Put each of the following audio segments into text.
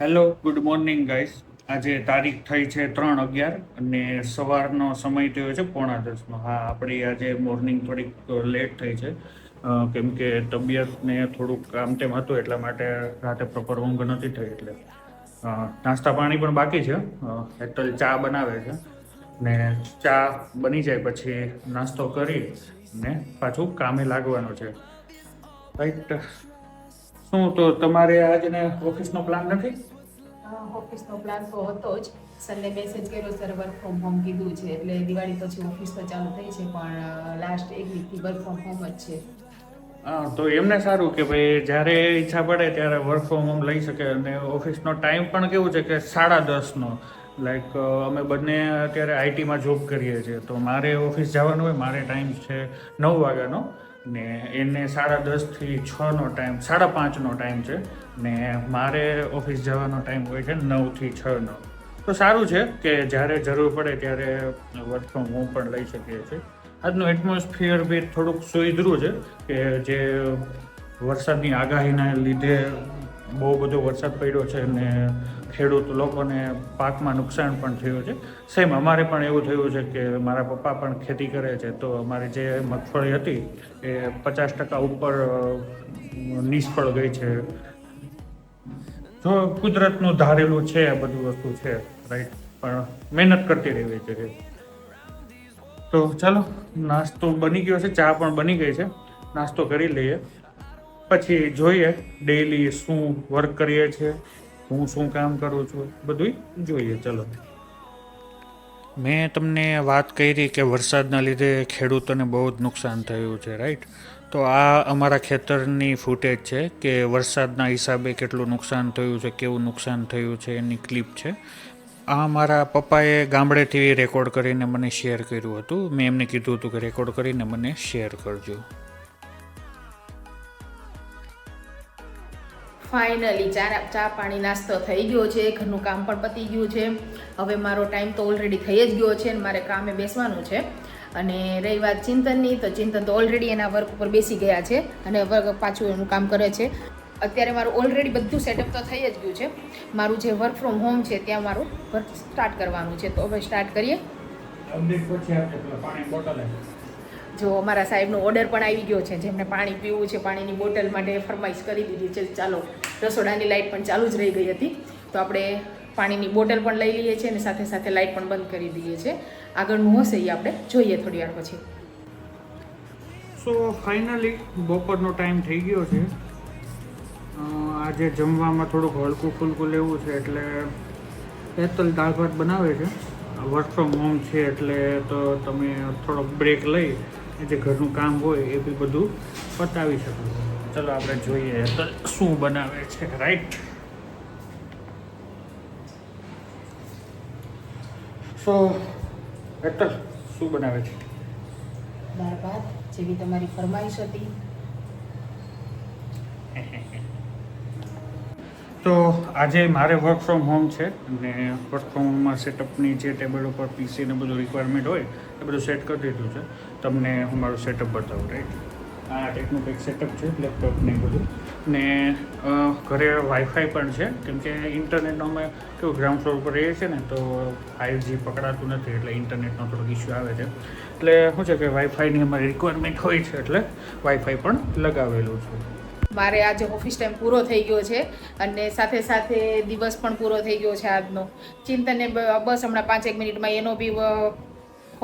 Hello good morning guys આજે તારીખ થઈ છે ત્રણ અગિયાર અને સવારનો સમય થયો છે પોણા દસનો. હા, આપણી આજે મોર્નિંગ થોડીક લેટ થઈ છે. કેમ કે તબિયતને થોડુંક આમ તેમ હતું એટલા માટે રાતે પ્રોપર ઊંઘ નથી થઈ એટલે. નાસ્તા પાણી પણ બાકી છે. એકચુઅલ ચા બનાવે છે. ને ચા બની જાય પછી નાસ્તો કરી ને પાછું કામે લાગવાનું છે. રાઈટ શું તો તમારે આજને ઓફિસનો પ્લાન નથી? ઓફિસનો પ્લાન તો હતો જ. સન્ડે મેસેજ કર્યો સર વર્ક ફ્રોમ હોમ કીધું છે. એટલે દિવાળી પછી ઓફિસ તો ચાલુ થઈ છે પણ લાસ્ટ એક વીકથી વર્ક ફ્રોમ હોમ જ છે. તો એમને સારું કે ભાઈ જ્યારે ઈચ્છા પડે ત્યારે વર્ક ફ્રોમ હોમ લઈ શકે અને ઓફિસનો ટાઈમ પણ કેવું છે કે સાડા દસનો. લાઈક અમે બંને અત્યારે આઈટીમાં જોબ કરીએ છીએ. તો મારે ઓફિસ જવાનું હોય મારે ટાઈમ છે નવ વાગ્યાનો. ને એને સાડા દસથી છનો ટાઈમ, સાડા પાંચનો ટાઈમ છે. ને મારે ઓફિસ જવાનો ટાઈમ હોય છે નવથી છનો. તો સારું છે કે જ્યારે જરૂર પડે ત્યારે વર્ક ફ્રોમ હોમ પણ લઈ શકીએ છીએ. આજનું એટમોસ્ફિયર બી થોડુંક સુધરું છે કે જે વરસાદની આગાહીના લીધે બહુ બધો વરસાદ પડ્યો છે અને ખેડૂત લોકોને પાકમાં નુકસાન પણ થયું છે. સેમ અમારે પણ એવું થયું છે કે મારા પપ્પા પણ ખેતી કરે છે. તો અમારી જે મગફળી હતી એ પચાસ ટકા ઉપર નિષ્ફળ ગઈ છે. જો કુદરતનું ધારેલું છે આ બધું વસ્તુ છે રાઈટ પણ મહેનત કરતી રહેવી છે તો ચાલો, નાસ્તો બની ગયો છે. ચા પણ બની ગઈ છે. નાસ્તો કરી લઈએ. પછી જોઈએ ડેઈલી શું વર્ક કરીએ છીએ, હું શું કામ કરું છું બધું જોઈએ, ચલો. મેં તમને વાત કરી કે વરસાદના લીધે ખેડૂતોને બહુ જ નુકસાન થયું છે રાઈટ તો આ અમારા ખેતરની ફૂટેજ છે કે વરસાદના હિસાબે કેટલું નુકસાન થયું છે, કેવું નુકસાન થયું છે, એની ક્લિપ છે. આ મારા પપ્પાએ ગામડેથી રેકોર્ડ કરીને મને શેર કર્યું હતું. મેં એમને કીધું હતું કે રેકોર્ડ કરીને મને શેર કરજો. ફાઇનલી ચા ચા પાણી નાસ્તો થઈ ગયો છે, ઘરનું કામ પણ પતી ગયું છે. હવે મારો ટાઈમ તો ઓલરેડી થઈ જ ગયો છે અને મારે કામે બેસવાનું છે. અને રહી વાત ચિંતનની, તો ચિંતન તો ઓલરેડી એના વર્ક ઉપર બેસી ગયા છે અને વર્ક પાછું એનું કામ કરે છે. અત્યારે મારું ઓલરેડી બધું સેટઅપ તો થઈ જ ગયું છે. મારું જે વર્ક ફ્રોમ હોમ છે, ત્યાં મારું વર્ક સ્ટાર્ટ કરવાનું છે. તો હવે સ્ટાર્ટ કરીએ. જો અમારા સાહેબનો ઓર્ડર પણ આવી ગયો છે, જેમને પાણી પીવું છે, પાણીની બોટલ માટે ફરમાઈશ કરી દીધી છે, ચાલો, રસોડાની લાઇટ પણ ચાલુ જ રહી ગઈ હતી. તો આપણે પાણીની બોટલ પણ લઈ લઈએ છીએ અને સાથે સાથે લાઇટ પણ બંધ કરી દઈએ છીએ. આગળનું હશે એ આપણે, જોઈએ થોડી વાર પછી. સો ફાઇનલી બપોરનો ટાઈમ થઈ ગયો છે. આજે જમવામાં થોડુંક હલકું ફૂલકું લેવું છે, એટલે પેતલ દાળ ભાત બનાવે છે. વર્ક ફ્રોમ હોમ છે, એટલે તો તમે થોડોક બ્રેક લઈ જે ઘરનું કામ હોય એ બી બધું પતાવી શકો. ચલો આપણે જોઈએ તો શું બનાવે છે રાઈટ સો હેતલ શું બનાવે છે? દાળ ભાત જેવી તમારી ફરમાઈશ હતી. તો આજે મારે વર્ક ફ્રોમ હોમ છે અને વર્ક ફ્રોમ હોમમાં સેટઅપની જે ટેબલ ઉપર પીસી ને બધું રિક્વાયરમેન્ટ હોય, એ બધું સેટ કરી દીધું છે. તમને હું મારું સેટઅપ બતાવું રાઈટ આ ટાઈપનું કંઈક સેટઅપ છે લેપટોપ ને બધું. ને ઘરે વાઈફાઈ પણ છે, કેમ કે ઇન્ટરનેટનો અમે કેવું ગ્રાઉન્ડ ફ્લોર પર રહીએ છીએ ને, તો ફાઇવ જી પકડાતું નથી, એટલે ઇન્ટરનેટનો થોડોક ઇસ્યુ આવે છે. એટલે શું છે કે વાઈફાઈની અમારી રિક્વાયરમેન્ટ હોય છે, એટલે વાઈફાઈ પણ લગાવેલું છે. મારે આજે ઓફિસ ટાઈમ પૂરો થઈ ગયો છે અને સાથે સાથે દિવસ પણ પૂરો થઈ ગયો છે આજનો. ચિંતનને બસ હમણાં પાંચેક મિનિટમાં એનો બી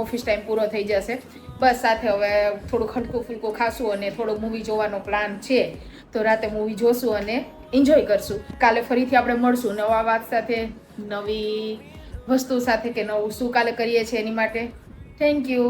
ઓફિસ ટાઈમ પૂરો થઈ જશે. બસ સાથે હવે થોડુંક હલકું ફૂલકું ખાશું અને થોડુંક મૂવી જોવાનો પ્લાન છે. તો રાતે મૂવી જોશું અને એન્જોય કરશું. કાલે ફરીથી આપણે મળશું નવા વાત સાથે, નવી વસ્તુ સાથે કે નવું શું કાલે કરીએ છીએ એની માટે. Thank you